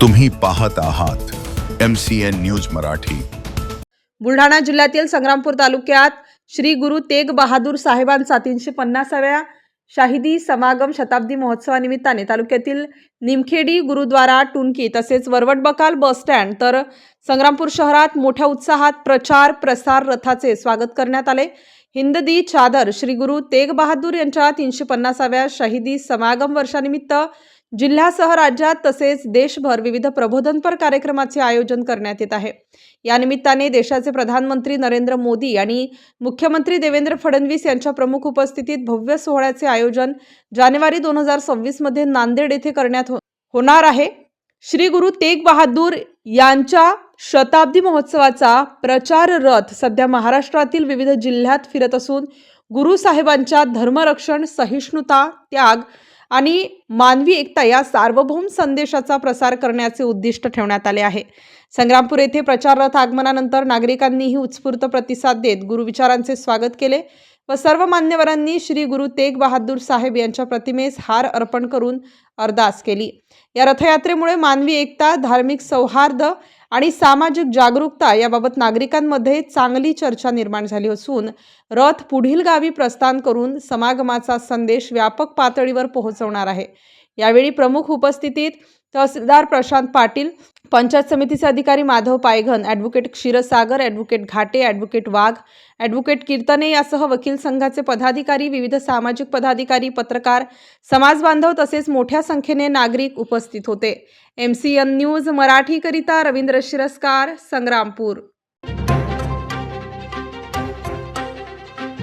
तुम्ही पाहत आहात M C N news Marathi. Buldhana जिल्ह्यातील संग्रामपूर तालुक्यात श्री गुरु तेग बहादूर साहेबांचा तीनशे पन्नासाव्या शाहिदी समागम शताब्दी महोत्सवानिमित्ताने तालुक्यातील निमखेडी गुरुद्वारा टुनकी तसेच वरवट बकाल बस स्टँड तर संग्रामपूर शहरात मोठ्या उत्साहात प्रचार प्रसार रथाचे स्वागत करण्यात आले. हिंददी चादर श्री गुरु तेग बहादूर यांच्या तीनशे पन्नासाव्या शहीदी समागम वर्षानिमित्त जिल्ह्यासह राज्यात तसेच देशभर विविध प्रबोधनपर कार्यक्रमाचे आयोजन करण्यात येत आहे. या निमित्ताने देशाचे प्रधानमंत्री नरेंद्र मोदी आणि मुख्यमंत्री देवेंद्र फडणवीस यांच्या प्रमुख उपस्थितीत भव्य सोहळ्याचे आयोजन जानेवारी दोन हजार सव्वीसमध्ये नांदेड येथे करण्यात हो- होणार आहे. श्री गुरु तेग बहादूर यांच्या शताब्दी महोत्सवाचा प्रचार रथ सध्या महाराष्ट्रातील विविध जिल्ह्यात फिरत असून गुरु साहेबांच्या धर्मरक्षण सहिष्णुता त्याग आणि मानवी एकता या सार्वभौम संदेशाचा प्रसार करण्याचे उद्दिष्ट ठेवण्यात आले आहे. संग्रामपूर येथे प्रचार रथ आगमनानंतर नागरिकांनीही उत्स्फूर्त प्रतिसाद देत गुरुविचारांचे स्वागत केले व सर्व मान्यवरांनी श्री गुरु तेग बहादूर साहेब यांच्या प्रतिमेस हार अर्पण करून अरदास केली. या रथयात्रेमुळे मानवी एकता धार्मिक सौहार्द आणि सामाजिक जागरूकता याबाबत नागरिकांमध्ये चांगली चर्चा निर्माण झाली असून रथ पुढील गावी प्रस्थान करून समागमाचा संदेश व्यापक पातळीवर पोहोचवणार आहे. यावेळी प्रमुख उपस्थितीत तहसीलदार प्रशांत पाटील पंचायत समितीचे अधिकारी Madhav Payghan advocate Kshirsagar advocate Ghate advocate Wagh advocate Kirtane यासह वकील संघाचे पदाधिकारी विविध सामाजिक पदाधिकारी पत्रकार समाज बांधव तसेच मोठ्या संख्येने नागरिक उपस्थित होते. एम सी एन न्यूज मराठीकरिता रवींद्र शिरस्कार संग्रामपूर.